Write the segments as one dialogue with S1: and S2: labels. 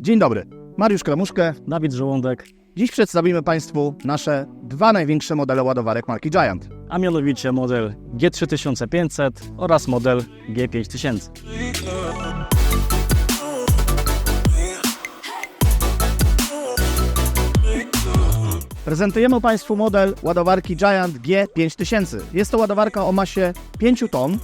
S1: Dzień dobry, Mariusz Kramuszkę.
S2: Dawid Żołądek,
S1: Dziś przedstawimy Państwu nasze dwa największe modele ładowarek marki Giant.
S2: a mianowicie model G3500 oraz model G5000.
S1: Prezentujemy Państwu model ładowarki Giant G5000. Jest to ładowarka o masie 5 ton.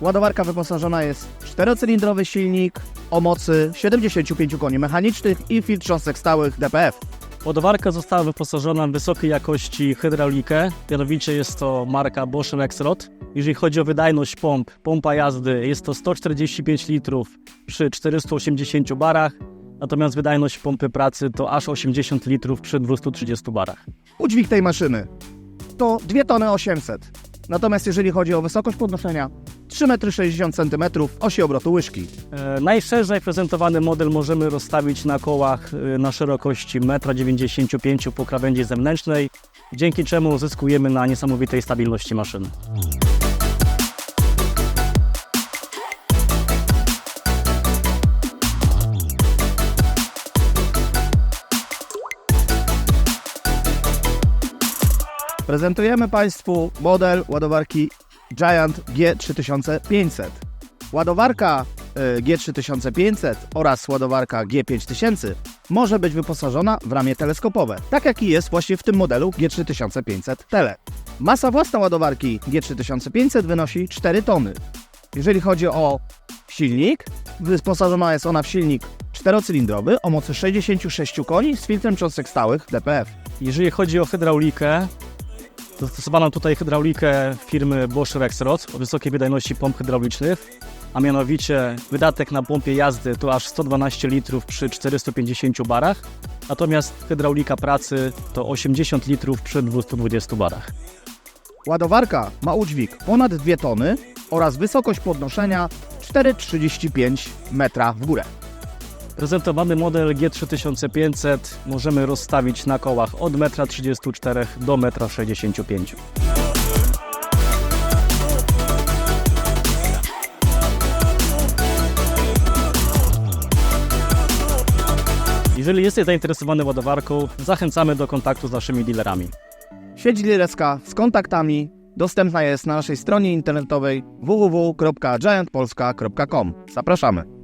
S1: Ładowarka wyposażona jest w czterocylindrowy silnik o mocy 75 koni mechanicznych i filtr cząstek stałych DPF.
S2: Ładowarka została wyposażona w wysokiej jakości hydraulikę, mianowicie jest to marka Bosch Rexroth. Jeżeli chodzi o wydajność pomp, pompa jazdy jest to 145 litrów przy 480 barach, natomiast wydajność pompy pracy to aż 80 litrów przy 230 barach.
S1: Udźwig tej maszyny to 2 tony 800. Natomiast jeżeli chodzi o wysokość podnoszenia, 3,60 m osi obrotu łyżki.
S2: E, Najszerzej prezentowany model możemy rozstawić na kołach e, na szerokości 1,95 m po krawędzi zewnętrznej, dzięki czemu uzyskujemy na niesamowitej stabilności maszyny.
S1: Prezentujemy Państwu model ładowarki Giant G3500. Ładowarka y, G3500 oraz ładowarka G5000 może być wyposażona w ramię teleskopowe, tak jak i jest właśnie w tym modelu G3500 Tele. Masa własna ładowarki G3500 wynosi 4 tony. Jeżeli chodzi o silnik, wyposażona jest ona w silnik czterocylindrowy o mocy 66 koni z filtrem cząstek stałych DPF.
S2: Jeżeli chodzi o hydraulikę, zastosowano tutaj hydraulikę firmy Bosch Rexroth o wysokiej wydajności pomp hydraulicznych, a mianowicie wydatek na pompie jazdy to aż 112 litrów przy 450 barach, natomiast hydraulika pracy to 80 litrów przy 220 barach.
S1: Ładowarka ma udźwig ponad 2 tony oraz wysokość podnoszenia 4,35 metra w górę.
S2: Prezentowany model G3500 możemy rozstawić na kołach od 1,34 m do 1,65 m. Jeżeli jesteś zainteresowany ładowarką, zachęcamy do kontaktu z naszymi dealerami.
S1: Sieć dealerska z kontaktami dostępna jest na naszej stronie internetowej www.giantpolska.com. Zapraszamy.